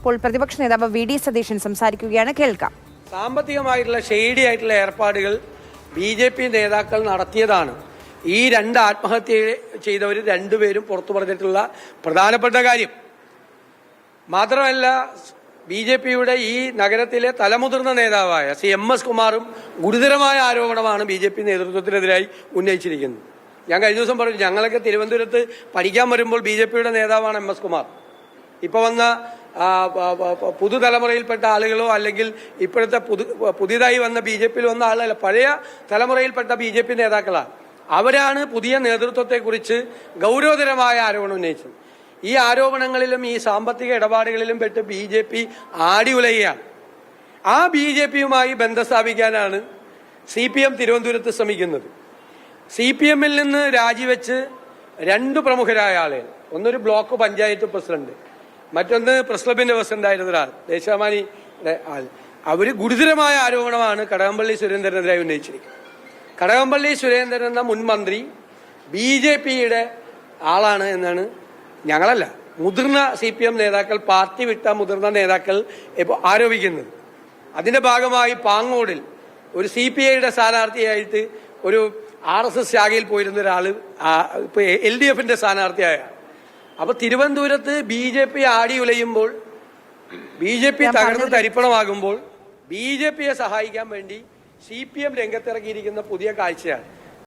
ഇപ്പോൾ പ്രതിപക്ഷ നേതാവ് വി ഡി സതീശൻ സംസാരിക്കുകയാണ്. കേൾക്കാം. സാമ്പത്തികമായിട്ടുള്ള ഷെയ്ഡി ആയിട്ടുള്ള ഏർപ്പാടുകൾ ബി ജെ പി നേതാക്കൾ നടത്തിയതാണ്. ഈ രണ്ട് ആത്മഹത്യ ചെയ്തവർ രണ്ടുപേരും പുറത്തു പറഞ്ഞിട്ടുള്ള പ്രധാനപ്പെട്ട കാര്യം. മാത്രമല്ല ബി ജെ പിയുടെ ഈ നഗരത്തിലെ തലമുതിർന്ന നേതാവായ സി എം എസ് കുമാറും ഗുരുതരമായ ആരോപണമാണ് ബി ജെ പി നേതൃത്വത്തിനെതിരായി ഉന്നയിച്ചിരിക്കുന്നത്. ഞാൻ കഴിഞ്ഞ ദിവസം പറഞ്ഞു ഞങ്ങളൊക്കെ തിരുവനന്തപുരത്ത് പഠിക്കാൻ വരുമ്പോൾ ബി ജെ പിയുടെ നേതാവാണ് എം എസ് കുമാർ. ഇപ്പോൾ വന്ന പുതുതലമുറയിൽപ്പെട്ട ആളുകളോ അല്ലെങ്കിൽ ഇപ്പോഴത്തെ പുതു പുതിയതായി വന്ന ബി ജെ പിയിൽ വന്ന ആളല്ല പഴയ തലമുറയിൽപ്പെട്ട ബി ജെ പി നേതാക്കളാണ് അവരാണ് പുതിയ നേതൃത്വത്തെക്കുറിച്ച് ഗൗരവതരമായ ആരോപണം ഉന്നയിച്ചത്. ഈ ആരോപണങ്ങളിലും ഈ സാമ്പത്തിക ഇടപാടുകളിലും പെട്ട് ബി ജെ പി ആടി ഉലയുകയാണ് ആ ബി ജെ പിയുമായി ബന്ധം സ്ഥാപിക്കാനാണ് സി പി എം തിരുവനന്തപുരത്ത് ശ്രമിക്കുന്നത്. സി പി എമ്മിൽ നിന്ന് രാജിവെച്ച് രണ്ട് പ്രമുഖരായ ആളുകൾ ഒന്നൊരു ബ്ലോക്ക് പഞ്ചായത്ത് പ്രസിഡന്റ് മറ്റൊന്ന് പ്രസ് ക്ലബിന്റെ പ്രസിഡന്റായിരുന്ന ഒരാൾ ദേശാമാനിയുടെ അവർ ഗുരുതരമായ ആരോപണമാണ് കടകംപള്ളി സുരേന്ദ്രനെതിരായി ഉന്നയിച്ചിരിക്കുന്നത്. കടകംപള്ളി സുരേന്ദ്രൻ എന്ന മുൻ മന്ത്രി ബി ജെ പിയുടെ ആളാണ് എന്നാണ് ഞങ്ങളല്ല മുതിർന്ന സി പി എം നേതാക്കൾ പാർട്ടി വിട്ട മുതിർന്ന നേതാക്കൾ ഇപ്പോൾ ആരോപിക്കുന്നത്. അതിന്റെ ഭാഗമായി പാങ്ങോടിൽ ഒരു സി പി ഐയുടെ സ്ഥാനാർത്ഥിയായിട്ട് ഒരു ആർ എസ് എസ് ശാഖയിൽ പോയിരുന്ന ഒരാൾ ഇപ്പൊ എൽ ഡി എഫിന്റെ സ്ഥാനാർത്ഥിയായ അപ്പൊ തിരുവനന്തപുരത്ത് ബി ജെ പി ആടി ഉലയുമ്പോൾ ബി ജെ പി തകർന്ന് തരിപ്പണമാകുമ്പോൾ ബി ജെ പിയെ സഹായിക്കാൻ വേണ്ടി സി പി എം രംഗത്തിറക്കിയിരിക്കുന്ന പുതിയ കാഴ്ചയാണ്.